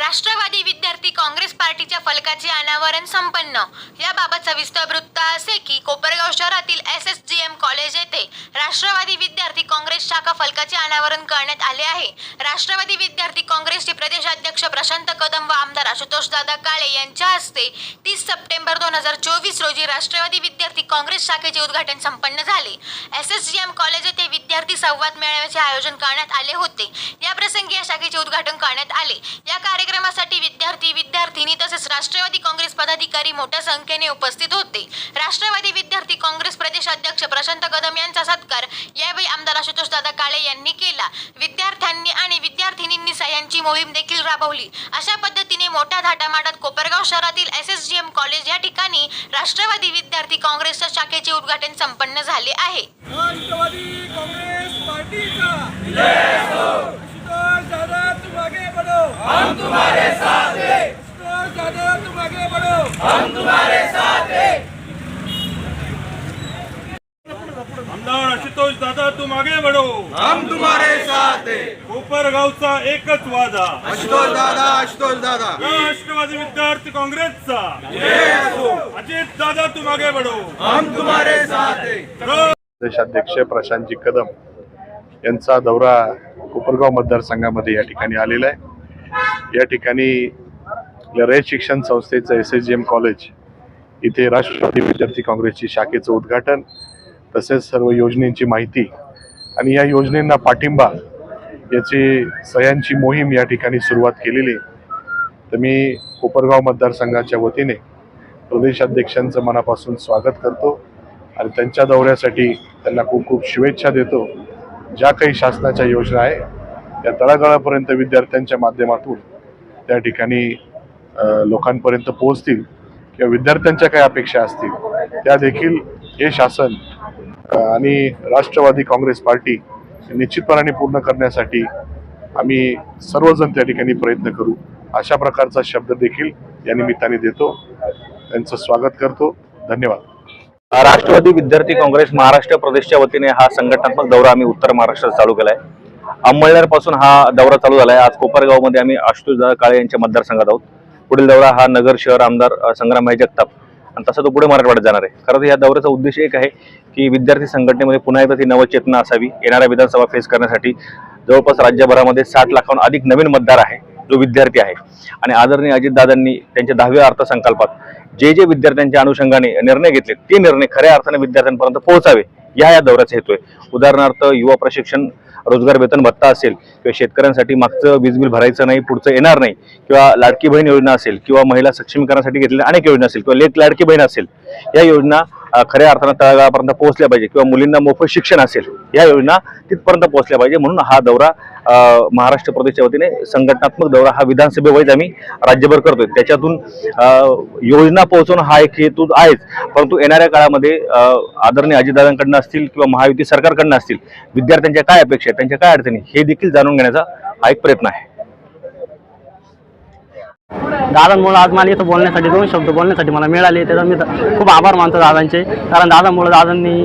राष्ट्रवादी विद्यार्थी काँग्रेस पार्टीच्या फलकाचे अनावरण संपन्न. याबाबत सविस्तर वृत्त असे की कोपरगाव शहरातील S S G M college येथे राष्ट्रवादी विद्यार्थी काँग्रेस शाखा फलकाचे अनावरण करण्यात आले आहे. राष्ट्रवादी विद्यार्थी काँग्रेसचे प्रदेशाध्यक्ष प्रशांत कदम व आमदार आशुतोष दादा काळे यांच्या हस्ते तीस सप्टेंबर दोन हजार चोवीस रोजी राष्ट्रवादी विद्यार्थी काँग्रेस शाखेचे उद्घाटन संपन्न झाले. S S G M college येथे विद्यार्थी संवाद मेळाव्याचे आयोजन करण्यात आले होते. या प्रसंगी या शाखेचे उद्घाटन करण्यात आले. या कार्यक्रमासाठी विद्यार्थी विद्यार्थिनी तसेच राष्ट्रवादी काँग्रेस पदाधिकारी मोठ्या संख्येने उपस्थित होते. राष्ट्रवादी विद्यार्थी काँग्रेस प्रदेशाध्यक्ष प्रशांत कदम यांचा सत्कार यावेळी आमदार आशुतोष दादा काळे यांनी केला. विद्यार्थ्यांनी आणि विद्यार्थिनींनी सह्यांची मोहीम देखील राबवली. अशा पद्धतीने मोठ्या धाटामाटात कोपरगाव शहरातील S S G M college या ठिकाणी राष्ट्रवादी विद्यार्थी काँग्रेसच्या शाखेचे उद्घाटन संपन्न झाले आहे. राष्ट्रवादी काँग्रेस पार्टीचा का आशुतोष दादा तुम आगे बढ़ो हम तुम्हारे साथ हैं। दादा तुम आगे बढ़ो। आमदार आशुतोष दादा तुम आगे बढ़ो। हम तुम्हारे साथ हैं। कोपरगावचा एकच वादा। आशुतोष दादा आशुतोष दादा। राष्ट्रवादी विद्यार्थी काँग्रेसचा। अजित दादा तुम आगे बढ़ो। हम तुम्हारे साथ हैं। प्रदेशाध्यक्ष प्रशांतजी कदम यांचा दौरा कोपरगाव मतदारसंघामध्ये या ठिकाणी आलेला आहे. या ठिकाणी रयत शिक्षण संस्थेचं S S G M college इथे राष्ट्रवादी विद्यार्थी काँग्रेसची शाखेचं उद्घाटन तसेच सर्व योजनेची माहिती आणि या योजनेंना पाठिंबा याची सह्यांची मोहीम या ठिकाणी सुरुवात केलेली. तर मी कोपरगाव मतदारसंघाच्या वतीने प्रदेशाध्यक्षांचं मनापासून स्वागत करतो आणि त्यांच्या दौऱ्यासाठी त्यांना खूप खूप शुभेच्छा देतो. ज्या काही शासनाच्या योजना आहे त्या तळागाळापर्यंत विद्यार्थ्यांच्या माध्यमातून त्या ठिकाणी लोकांपर्यंत पोहोचतील किंवा विद्यार्थ्यांच्या काय अपेक्षा असतील त्या देखील हे शासन आणि राष्ट्रवादी काँग्रेस पार्टी निश्चितपणाने पूर्ण करण्यासाठी आम्ही सर्वजण त्या ठिकाणी प्रयत्न करू. अशा प्रकारचा शब्द देखील या निमित्ताने देतो. त्यांचं स्वागत करतो. धन्यवाद. राष्ट्रवादी विद्यार्थी काँग्रेस महाराष्ट्र प्रदेशच्या वतीने हा संघटनात्मक दौरा आम्ही उत्तर महाराष्ट्रात चालू केला आहे अंमळनेरपासून हा दौरा चालू झाला आहे आज कोपरगावमध्ये आम्ही आशुतोष काळे यांच्या मतदारसंघात आहोत. पुढील दौरा हा नगर शहर आमदार अ, संग्रामभाई जगताप आणि तसा तो पुढे मराठवाड्यात जाणार आहे. खरं तर या दौऱ्याचा उद्देश एक आहे की विद्यार्थी संघटनेमध्ये पुन्हा एकदा ती नवचेतना असावी. येणाऱ्या विधानसभा फेस करण्यासाठी जवळपास राज्यभरामध्ये साठ लाखाहून अधिक नवीन मतदार आहे जो विद्यार्थी आहे. आणि आदरणीय अजितदादांनी त्यांच्या दहाव्या अर्थसंकल्पात जे जे विद्यार्थ्यांच्या अनुषंगाने निर्णय घेतले ते निर्णय खऱ्या अर्थाने विद्यार्थ्यांपर्यंत पोहोचावे. या या दौऱ्याचा हेतू आहे. उदाहरणार्थ युवा प्रशिक्षण रोजगार वेतन भत्ता असेल किंवा शेतकऱ्यांसाठी मागचं वीज बिल भरायचं नाही पुढचं येणार नाही किंवा लाडकी बहीण योजना असेल किंवा महिला सक्षमीकरणासाठी घेतलेल्या अनेक योजना असेल किंवा लेख लाडकी बहीण असेल या योजना खऱ्या अर्थानं तळागाळापर्यंत पोहोचल्या पाहिजे किंवा मुलींना मोफत शिक्षण असेल या योजना तिथपर्यंत पोहोचल्या पाहिजे म्हणून हा दौरा महाराष्ट्र प्रदेशच्या वतीने संघटनात्मक दौरा हा विधानसभेवरच आम्ही राज्यभर करतोय. त्याच्यातून योजना पोहोचवणं हा एक हेतू आहेच. परंतु येणाऱ्या काळामध्ये आदरणीय अजितदादांकडनं असतील किंवा महायुती सरकारकडनं असतील विद्यार्थ्यांच्या काय अपेक्षा आहेत त्यांच्या काय अडचणी हे देखील जाणून घेण्याचा हा एक प्रयत्न आहे. दादांमुळं आज मला इथं बोलण्यासाठी दोन शब्द बोलण्यासाठी मला मिळाले त्याचा मी खूप आभार मानतो दादांचे. कारण दादामुळे दादांनी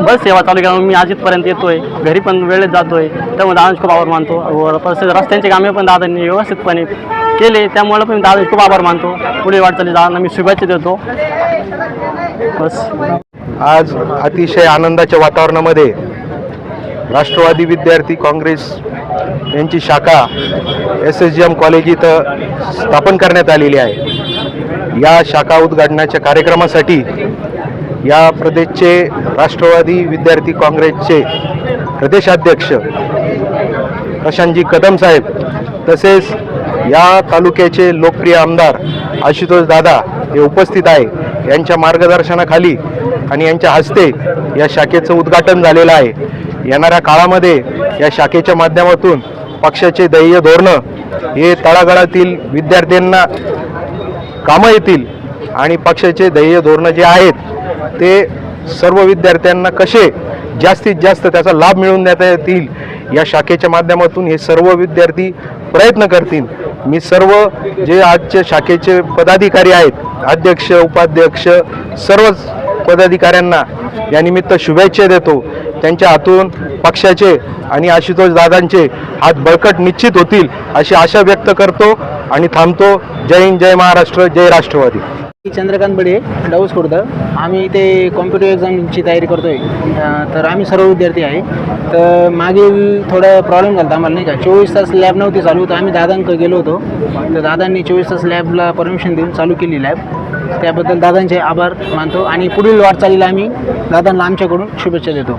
बस सेवा चालू केल्यामुळे मी आज इथपर्यंत येतोय. घरी पण वेळेत जातोय. त्यामुळे दादांचे खूप आभार मानतो. व तसेच रस्त्यांचे कामे पण दादांनी व्यवस्थितपणे केले. त्यामुळे पण दादा खूप आभार मानतो. पुढे वाटचाली दादांना मी शुभेच्छा देतो. बस. आज अतिशय आनंदाच्या वातावरणामध्ये राष्ट्रवादी विद्यार्थी काँग्रेस यांची शाखा S S G M college इथं स्थापन करण्यात आलेली आहे. या शाखा उद्घाटनाच्या कार्यक्रमासाठी या प्रदेशचे राष्ट्रवादी विद्यार्थी काँग्रेसचे प्रदेशाध्यक्ष प्रशांतजी कदम साहेब तसेच या तालुक्याचे लोकप्रिय आमदार आशुतोष दादा हे उपस्थित आहे. यांच्या मार्गदर्शनाखाली आणि यांच्या हस्ते या शाखेचं उद्घाटन झालेलं आहे. येणाऱ्या काळामध्ये या शाखेच्या माध्यमातून पक्षाचे ध्येय धोरणं हे तळागाळातील विद्यार्थ्यांना कामं येतील आणि पक्षाचे ध्येय धोरणं जे आहेत ते सर्व विद्यार्थ्यांना कसे जास्तीत जास्त त्याचा लाभ मिळवून देता येतील या शाखेच्या माध्यमातून हे सर्व विद्यार्थी प्रयत्न करतील. मी सर्व जे आजचे शाखेचे पदाधिकारी आहेत अध्यक्ष उपाध्यक्ष सर्वच पदाधिकाऱ्यांना यानिमित्त शुभेच्छा देतो. त्यांच्या हातून पक्षाचे आणि आशुतोष दादांचे हात बळकट निश्चित होतील अशी आशा व्यक्त करतो आणि थांबतो. जय हिंद जय महाराष्ट्र जय राष्ट्रवादी. चंद्रकांत बडे डाऊस खुर्द आम्ही इथे कॉम्पिटिव्ह एक्झामची तयारी करतो आहे तर आम्ही सर्व विद्यार्थी आहे. तर मागील थोडा प्रॉब्लेम झाला आम्हाला नाही का? चोवीस तास लॅब नव्हती चालू तर आम्ही दादांकडे गेलो होतो. तर दादांनी चोवीस तास लॅबला परमिशन देऊन चालू केली लॅब त्याबद्दल दादांचे आभार मानतो. आणि पुढील वाटचालीला आम्ही दादांना आमच्याकडून शुभेच्छा देतो.